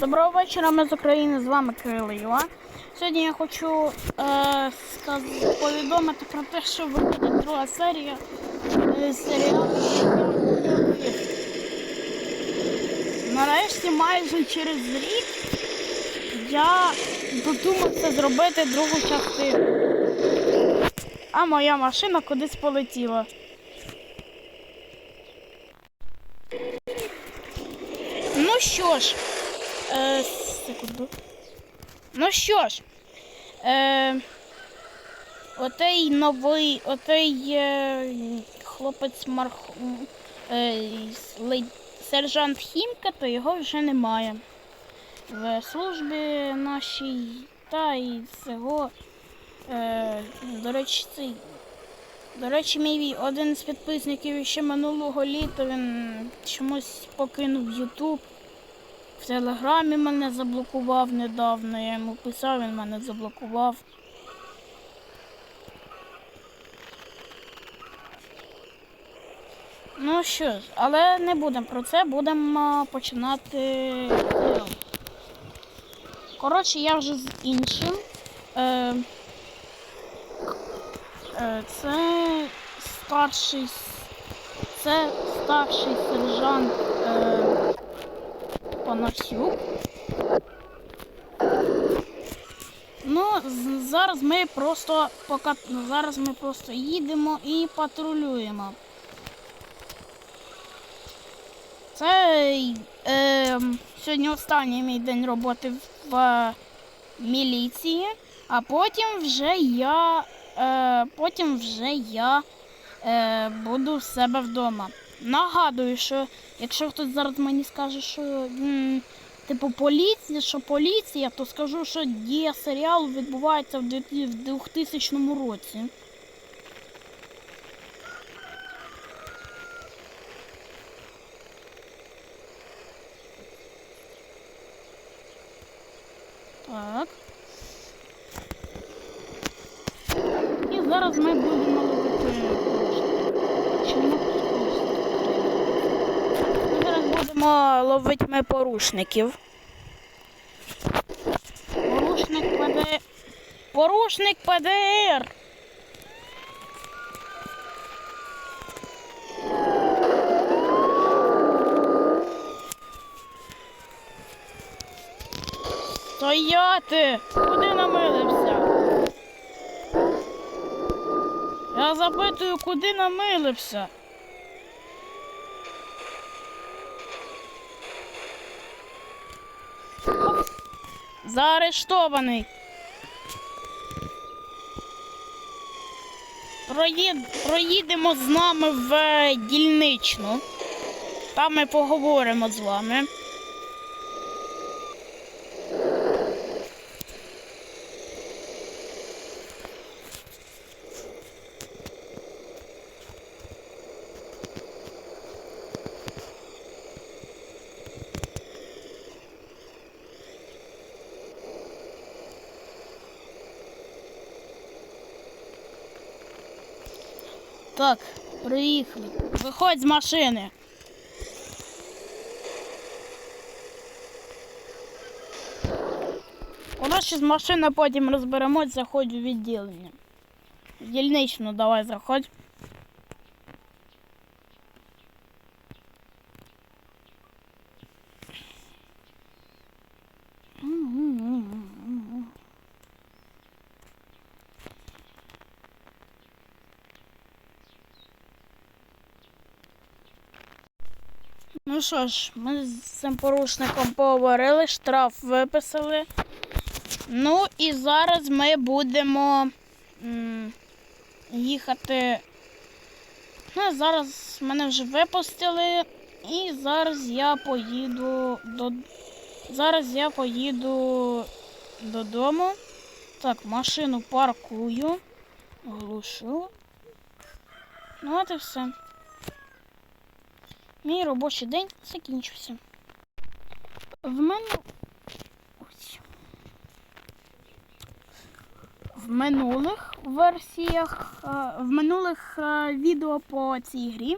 Доброго вечора, ми з України, з вами Кирило Юа. Сьогодні я хочу е, сказ- повідомити про те, що виходить друга серія е, серіалу. Нарешті майже через рік я додумав це зробити другу частину. А моя машина кудись полетіла. Ну що ж, е, секунду. Ну що ж, е, отей новий, отей е, хлопець Марх, е, сержант Хімка, то його вже немає. В службі нашій та і цього. Е, до речі, цей. До речі, мій один з підписників ще минулого літа він чомусь покинув Ютуб. В Телеграмі мене заблокував недавно. Я йому писав, він мене заблокував. Ну що ж, але не будемо про це, будемо починати. Коротше, я вже з іншим. Е, е, це старший. Це старший сержант Панасюк. Ну, зараз ми просто пока зараз ми просто їдемо і патрулюємо. Це е, сьогодні останній мій день роботи в е, міліції, а потім вже я, е, потім вже я е, буду в себе вдома. Нагадую, що якщо хтось зараз мені скаже, що м, типу поліція, що поліція, то скажу, що дія серіалу відбувається в 2000 році. Так. І зараз ми будемо ловити порушників. Чому Ми зараз будемо ловити ми порушників. Порушник ПДР. Порушник ПДР. Стояти! Куди намилився? Я запитую, куди намилився? Заарештований. Проїд... Проїдемо з нами в е, дільничну. Там ми поговоримо з вами. Так, приїхали. Виходь з машини. У нас ще з машини потім розберемось, заходь у відділення. В Дільничну давай заходь. Ну що ж, ми з цим порушником поговорили, штраф виписали. Ну і зараз ми будемо м, їхати. Ну, зараз мене вже випустили, і зараз я поїду до. Зараз я поїду додому. Так, машину паркую, глушу. Ну, от і все. Мій робочий день закінчився. В мене. Ось. В минулих версіях, е, в минулих е, відео по цій грі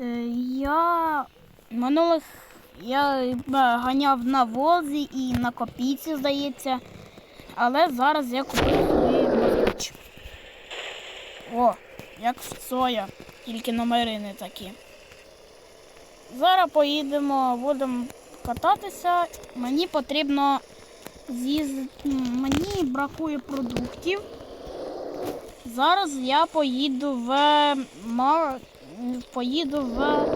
е, я минулих Я ганяв на возі і на копійці, здається. Але зараз я купив собі москвич. О, як в Соя, тільки номери не такі. Зараз поїдемо, будемо кататися. Мені потрібно з'їздити. Мені бракує продуктів. Зараз я поїду в поїду в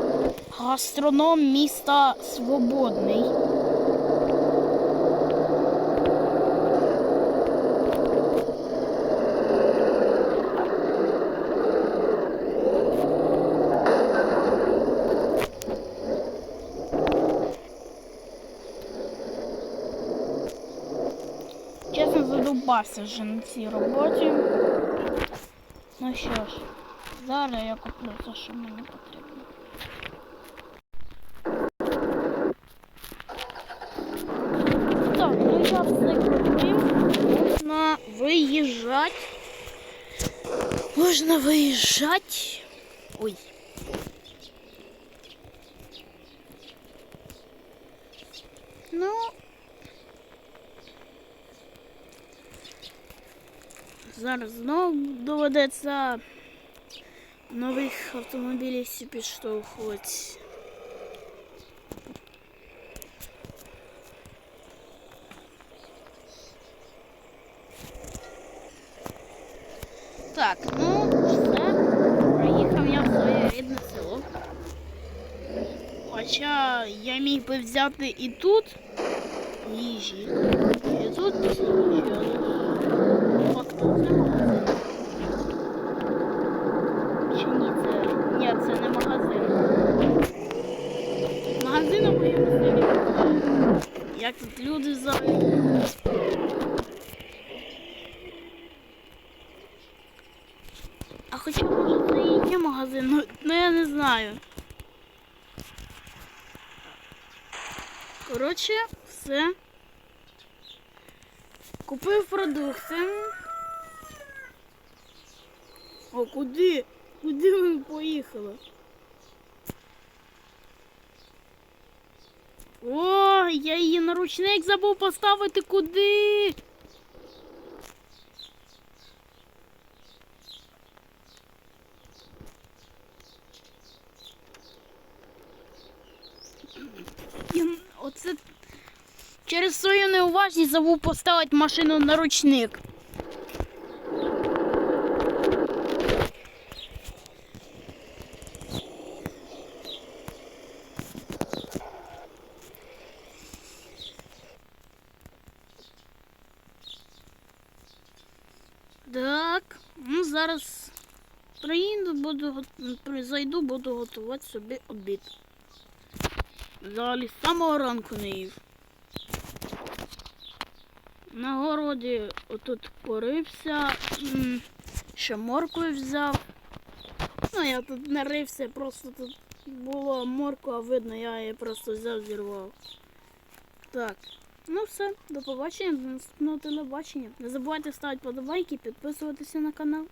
гастроном міста Свободний. Чесно, задовбався вже на цій роботі. Ну що ж, зараз я куплю те, що мені потрібно. Так, ну я все купив. Можна виїжджати. Можна виїжджати. Ой. Ну, Зараз знову доведеться нових автомобілів всі підштовхувати. Так, ну все. Приїхав я в своє рідне село. Хоча я міг би взяти і тут їжі. І тут І ну, ну я не знаю. Коротше, все. Купив продукти. О, куди? Куди ви поїхали? О, я її на ручник забув поставити куди? Я, оце через свою неуважність забув поставити машину на ручник. Так, ну зараз приїду, буду зайду, буду готувати собі обід. Взагалі з самого ранку не їв. На городі отут порився, ще моркви взяв. Ну, я тут не рився, просто тут була морква, видно, я її просто взяв, зірвав. Так, ну все, до побачення, до наступного телебачення. Не забувайте ставити подобайки, підписуватися на канал.